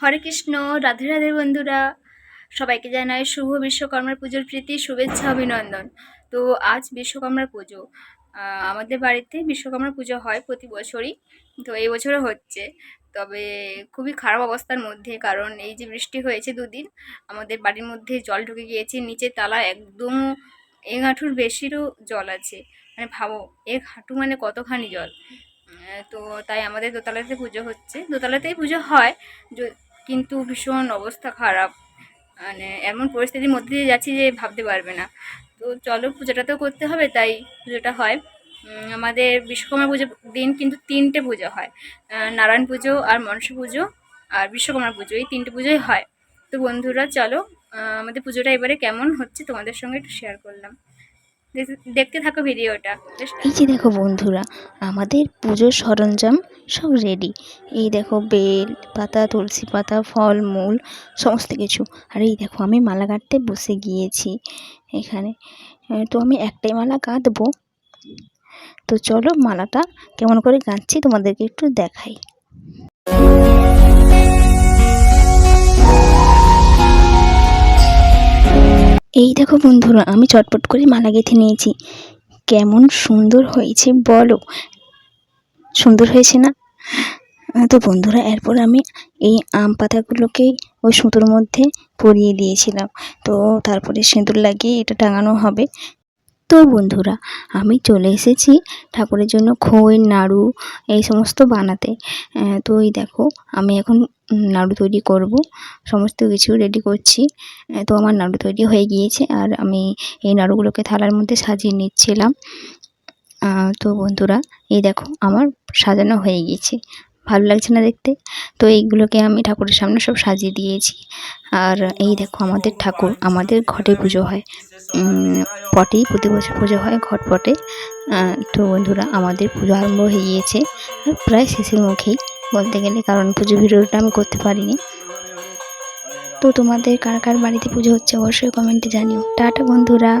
হরে কৃষ্ণ, রাধে রাধে বন্ধুরা। সবাইকে জানাই শুভ বিশ্বকর্মার পুজোর প্রীতি, শুভেচ্ছা, অভিনন্দন। তো আজ বিশ্বকর্মার পুজো। আমাদের বাড়িতে বিশ্বকর্মার পুজো হয় প্রতি বছরই। তো এই বছরও হচ্ছে। তবে খুবই খারাপ অবস্থার মধ্যে, কারণ এই যে বৃষ্টি হয়েছে দুদিন, আমাদের বাড়ির মধ্যে জল ঢুকে গিয়েছে, নিচে তালা একদম এক হাঁটুর বেশিরও জল আছে। মানে ভাবো এক হাঁটু মানে কতখানি জল? তো তাই আমাদের দোতলাতে পুজো হচ্ছে। দোতলাতেই পুজো হয়। কিন্তু ভীষণ অবস্থা খারাপ। মানে এমন পরিস্থিতির মধ্যে দিয়ে যাচ্ছি যে ভাবতে পারবে না। তো চলো পুজোটা তো করতে হবে, তাই পুজোটা হয়। আমাদের বিশ্বকর্মা পুজো দিন কিন্তু তিনটে পুজো হয়। নারায়ণ পুজো আর মনসা পুজো আর বিশ্বকর্মা পুজো, এই তিনটে পুজোই হয়। তো বন্ধুরা, চলো আমাদের পুজোটা এবারে কেমন হচ্ছে তোমাদের সঙ্গে একটু শেয়ার করলাম। দেখতে থাকো ভিডিওটা। এই যে দেখো বন্ধুরা, আমাদের পুজোর সরঞ্জাম সব রেডি এই দেখো বেল পাতা, তুলসী পাতা, ফল, মূল, সমস্ত কিছু। আর এই দেখো আমি মালা গাঁথতে বসে গিয়েছি এখানে। তো আমি একটাই মালা গাঁথবো তো চলো মালাটা কেমন করে গাঁথছি তোমাদেরকে একটু দেখাই। এই দেখো বন্ধুরা, আমি চটপট করে মালা গেঁথে নিয়েছি। কেমন সুন্দর হয়েছে, বলো। সুন্দর হয়েছে না? তো বন্ধুরা, এরপর আমি এই আম পাতাগুলোকে ওই সুতোর মধ্যে পরিয়ে দিয়েছিলাম। তো তারপরে সিঁদুর লাগিয়ে এটা টাঙানো হবে। তো বন্ধুরা, আমি চলে এসেছি ঠাকুরের জন্য খই, নাড়ু এই সমস্ত বানাতে। তো এই দেখো, আমি এখন নাড়ু তৈরি করব, সমস্ত কিছু রেডি করছি। তো আমার নাড়ু তৈরি হয়ে গিয়েছে আর আমি এই নাড়ুগুলোকে থালার মধ্যে সাজিয়ে নিচ্ছিলাম। তো বন্ধুরা, এই দেখো, আমার সাজানো হয়ে গিয়েছে। ভালো লাগছে না দেখতে? তো এইগুলোকে আমি ঠাকুরের সামনে সব সাজিয়ে দিয়েছি। আর এই দেখো, আমাদের ঠাকুর, আমাদের ঘটে পুজো হয়। পটেই প্রতি বছর পুজো হয়, ঘট পটে। তো বন্ধুরা, আমাদের পুজো আরম্ভ হয়ে গিয়েছে। প্রায় শেষের মুখেই বলতে গেলে, কারণ পুজো ভিডিওটা আমি করতে পারিনি। তো তোমাদের কার কার বাড়িতে পুজো হচ্ছে, অবশ্যই কমেন্টে জানিও। টাটা, বন্ধুরা।